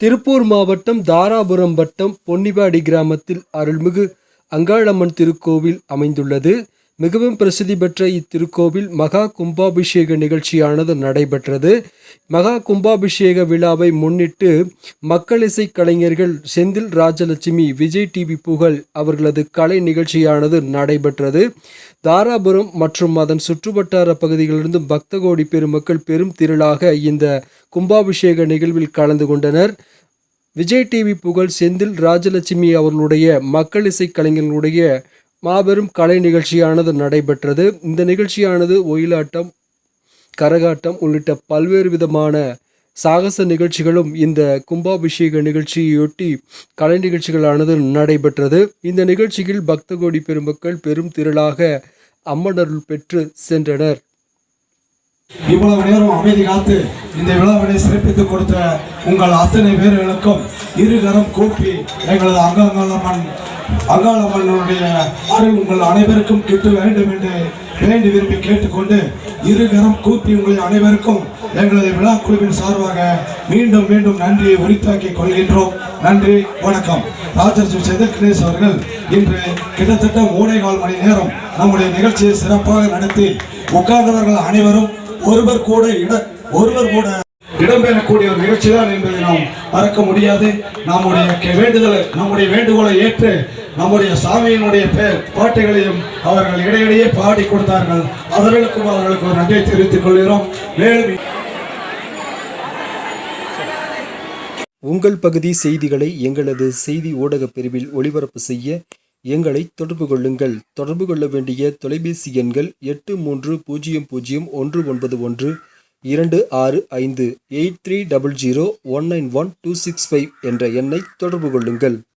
திருப்பூர் மாவட்டம் தாராபுரம் வட்டம் பொன்னிவாடி கிராமத்தில் அருள்மிகு அங்காளம்மன் திருக்கோவில் அமைந்துள்ளது. மிகவும் பிரசித்தி பெற்ற இத்திருக்கோவில் மகா கும்பாபிஷேக நிகழ்ச்சியானது நடைபெற்றது. மகா கும்பாபிஷேக விழாவை முன்னிட்டு மக்கள் இசை கலைஞர்கள் செந்தில் ராஜலட்சுமி விஜய் டிவி புகழ் அவர்களது கலை நிகழ்ச்சியானது நடைபெற்றது. தாராபுரம் மற்றும் அதன் சுற்றுவட்டார பகுதிகளிலிருந்து பக்த கோடி பெருமக்கள் பெரும் திரளாக இந்த கும்பாபிஷேக நிகழ்வில் கலந்து கொண்டனர். விஜய் டிவி புகழ் செந்தில் ராஜலட்சுமி அவர்களுடைய மக்கள் இசை கலைஞர்களுடைய மாபெரும் கலை நிகழ்ச்சியானது நடைபெற்றது. இந்த நிகழ்ச்சியானது ஒயிலாட்டம் கரகாட்டம் உள்ளிட்ட பல்வேறு விதமான சாகச நிகழ்ச்சிகளும் இந்த கும்பாபிஷேக நிகழ்ச்சியொட்டி கலை நிகழ்ச்சிகளானது நடைபெற்றது. இந்த நிகழ்ச்சியில் பக்த கோடி பெருமக்கள் பெரும் திரளாக அம்மனருள் பெற்று சென்றனர். இவ்வளவு நேரம் அமைதி காத்து இந்த விழாவினை சிறப்பித்துக் கொடுத்த உங்கள் அத்தனை பேர்களுக்கும் இருகரம் கூப்பி எங்களது அகால அங்காளம்மனுடைய அருள் உங்கள் அனைவருக்கும் கிட்ட வேண்டும் என்று வேண்டி விரும்பி கேட்டுக்கொண்டு இருகரம் கூப்பி உங்களை அனைவருக்கும் எங்களது விழா குழுவின் சார்பாக மீண்டும் மீண்டும் நன்றியை உரித்தாக்கிக் கொள்கின்றோம். நன்றி வணக்கம். ராஜர்ஜி செந்தில் கணேஷ் அவர்கள் இன்று கிட்டத்தட்ட மூணே கால் மணி நேரம் நம்முடைய நிகழ்ச்சியை சிறப்பாக நடத்தி உட்கார்ந்தவர்கள் அனைவரும் ஒருவர் கூட இட ஒருவர் கூட இடம்பெறக்கூடிய ஒரு நிகழ்ச்சி தான் என்பதை நாம் மறக்க முடியாது. நம்முடைய வேண்டுதலை நம்முடைய வேண்டுகோளை ஏற்று நம்முடைய சாமியினுடைய பாட்டுகளையும் அவர்கள் இடையிடையே பாடி கொடுத்தார்கள். அவர்களுக்கும் அவர்களுக்கு ஒரு நன்றியை தெரிவித்துக் கொள்கிறோம். மேலும் உங்கள் பகுதி செய்திகளை எங்களது செய்தி ஊடகப் பிரிவில் ஒளிபரப்பு செய்ய எங்களை தொடர்பு கொள்ளுங்கள். தொடர்பு கொள்ள வேண்டிய தொலைபேசி எண்கள் எட்டு மூன்று பூஜ்ஜியம் பூஜ்ஜியம் ஒன்று ஒன்பது ஒன்று இரண்டு ஆறு ஐந்து eight three double zero one nine one two six five என்ற எண்ணை தொடர்பு கொள்ளுங்கள்.